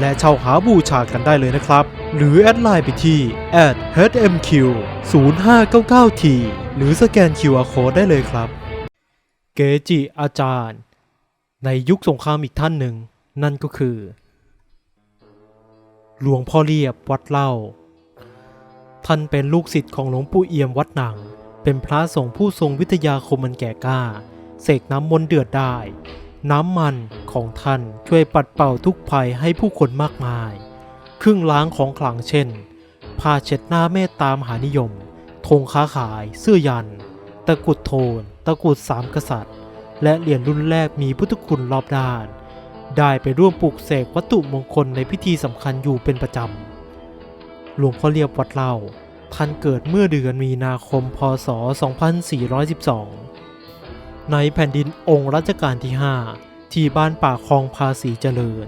และเช่าหาบูชากันได้เลยนะครับ หรือแอดไลน์ไปที่ @hmq 0599t หรือสแกน QR Code ได้เลยครับ เกจิอาจารย์ ในยุคสงครามอีกท่านหนึ่ง นั่นก็คือ หลวงพ่อเรียบวัดเล่า ท่านเป็นลูกศิษย์ของหลวงปู่เอี่ยมวัดหนัง เป็นพระสงฆ์ผู้ทรงวิทยาคมมันแก่กล้า เสกน้ำมนต์เดือดได้ น้ำมันของท่านช่วยปัดเป่าทุกภัยให้ผู้คนมากมาย เครื่องล้างของขลังเช่น ผ้าเช็ดหน้าเมตตามหานิยม ธงค้าขาย เสื้อยัน ตะกุดโทน ตะกุดสามกษัตริย์ และเหรียญรุ่นแรกมีพุทธคุณรอบด้าน ได้ไปร่วมปลูกเสกวัตถุมงคลในพิธีสำคัญอยู่เป็นประจำ หลวงพ่อเรียบวัดเล่า ท่านเกิดเมื่อเดือนมีนาคม พศ 2412 ในแผ่นดินองค์รัชกาลที่ 5 ที่บ้านป่าคลองภาษีเจริญ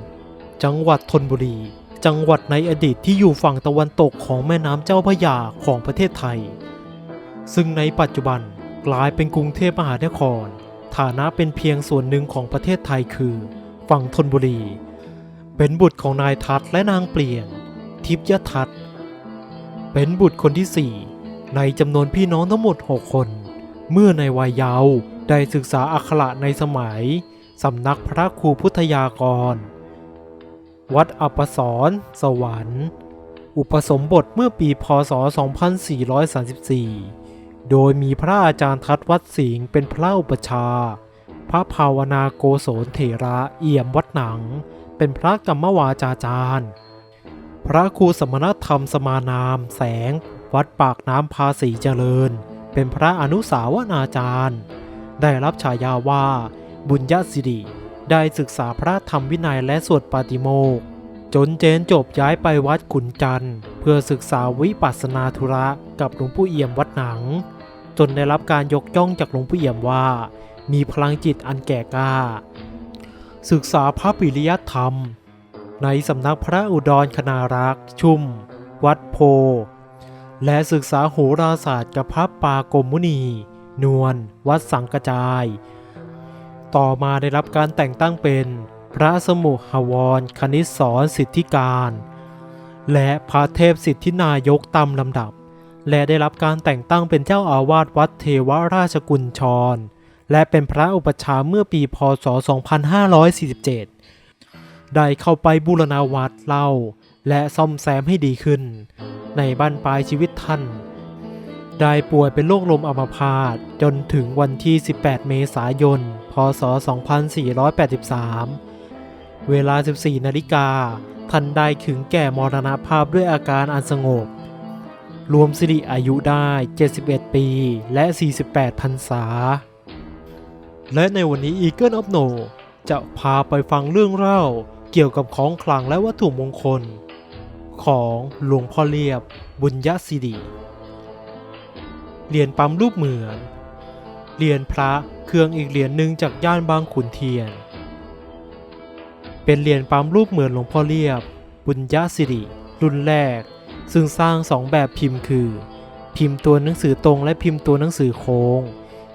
จังหวัดธนบุรี จังหวัดในอดีตที่อยู่ฝั่งตะวันตกของแม่น้ำเจ้าพระยาของประเทศไทย ซึ่งในปัจจุบันกลายเป็นกรุงเทพมหานคร ฐานะเป็นเพียงส่วนหนึ่งของประเทศไทยคือ ฝั่งธนบุรี เป็นบุตรของนายทัศและนางเปลี่ยน ทิพยทัศเป็นบุตรคนที่4ในจำนวนพี่น้องทั้งหมด 6 คน เมื่อในวัยเยาว์ ได้ศึกษาอักขระในสมัยสำนักพระครูพุทธยากร วัดอัปสรสวรรค์ อุปสมบทเมื่อปีพศ 2434 โดยมีพระอาจารย์ทัดวัดสิงห์เป็นพระอุปชา พระภาวนาโกศลเถระเอี่ยมวัดหนัง เป็นพระกรรมวาจาจารย์ พระครูสมณธรรมสมานามแสง วัดปากน้ำภาษีเจริญ เป็นพระอนุสาวนาจารย์ ได้รับฉายาว่า บุญญสิริ ได้ศึกษาพระธรรมวินัยและสวดปาติโมกจนเจนจบย้ายไปวัดขุนจันทร์ เพื่อศึกษาวิปัสสนาธุระกับหลวงปู่เอี่ยมวัดหนัง จนได้รับการยกย่องจากหลวงปู่เอี่ยมว่า มีพลังจิตอันแก่กล้า ศึกษาพระปิริยธรรม ในสำนักพระอุดรคณารักษ์ชุม วัดโพ และศึกษาโหราศาสตร์กับพระปากมุนี นวลวัดสังกระจาย ต่อมาได้รับการแต่งตั้งเป็นพระสมุหวรคณิสอนสิทธิการ และพระเทพสิทธินายกตามลำดับ และได้รับการแต่งตั้งเป็นเจ้าอาวาสวัดเทวราชกุญชร และเป็นพระอุปชาเมื่อปีพศ 2547 ได้เข้าไปบูรณาวัดเล่า และซ่อมแซมให้ดีขึ้น ในบ้านปลายชีวิตท่าน ได้ป่วยเป็นโรคลมอัมพาตจนถึงวันที่ 18 เมษายน พศ 2483 เวลา 14 นาฬิกา ท่านได้ถึงแก่มรณภาพด้วยอาการอันสงบ รวมสิริอายุได้ 71 ปี และ 48 พรรษา และในวันนี้ Eagle of No จะพาไปฟังเรื่องเล่าเกี่ยวกับของขลังและวัตถุมงคล ของหลวงพ่อเรียบบุญยศิริ เหรียญปั๊มรูปเหมือนเหรียญพระเครื่องอีกเหรียญหนึ่งจากย่านบางขุนเทียน เป็นเหรียญปั๊มรูปเหมือนหลวงพ่อเรียบ บุญยศิริ รุ่นแรก ซึ่งสร้างสองแบบพิมพ์คือ พิมพ์ตัวหนังสือตรงและพิมพ์ตัวหนังสือโค้ง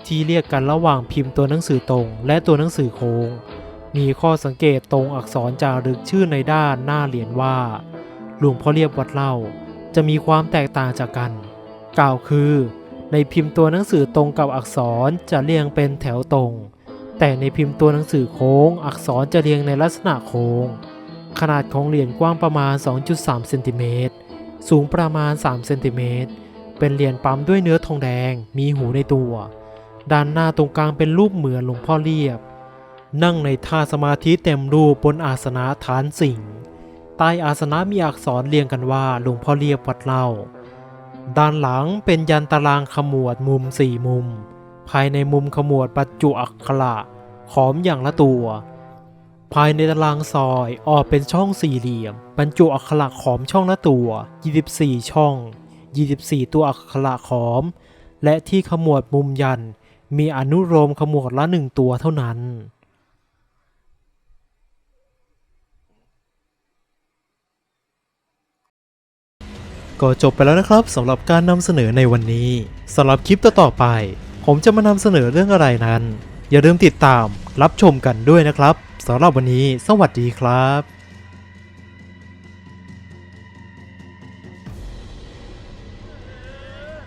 ที่เรียกกันระหว่างพิมพ์ตัวหนังสือตรง และตัวหนังสือโค้ง มีข้อสังเกตตรงอักษรจารึกชื่อในด้านหน้าเหรียญว่า หลวงพ่อเรียบวัดเล่าจะมีความแตกต่างจากกัน กล่าวคือ ในพิมพ์ตัวหนังสือตรงกับอักษรจะเรียงเป็นแถวตรง แต่ในพิมพ์ตัวหนังสือโค้ง อักษรจะเรียงในลักษณะโค้ง ขนาดของเหรียญกว้างประมาณ 2.3เซนติเมตรสูงประมาณ3เซนติเมตรเป็นเหรียญปั๊มด้วยเนื้อทองแดง มีหูในตัว ด้านหน้าตรงกลางเป็นรูปเหมือนหลวงพ่อเรียบ นั่งในท่าสมาธิเต็มรูปบนอาสนะฐานสิงใต้อาสนะมีอักษรเรียงกันว่าหลวงพ่อเรียบวัดเล่า ด้านหลังเป็นยันตารางขมวดมุมสี่มุม ภายในมุมขมวดบรรจุอักขระขอมอย่างละตัว ภายในตารางซอยออกเป็นช่องสี่เหลี่ยม บรรจุอักขระขอมช่องละตัว 24 ช่อง 24 ตัวอักขระขอม และที่ขมวดมุมยันมีอนุโลมขมวดละหนึ่งตัวเท่านั้น ก็จบไปแล้วนะครับสำหรับการนำเสนอในวันนี้สำหรับคลิปต่อๆไป ผมจะมานำเสนอเรื่องอะไรนั้น อย่าลืมติดตามรับชมกันด้วยนะครับสำหรับวันนี้ สวัสดีครับ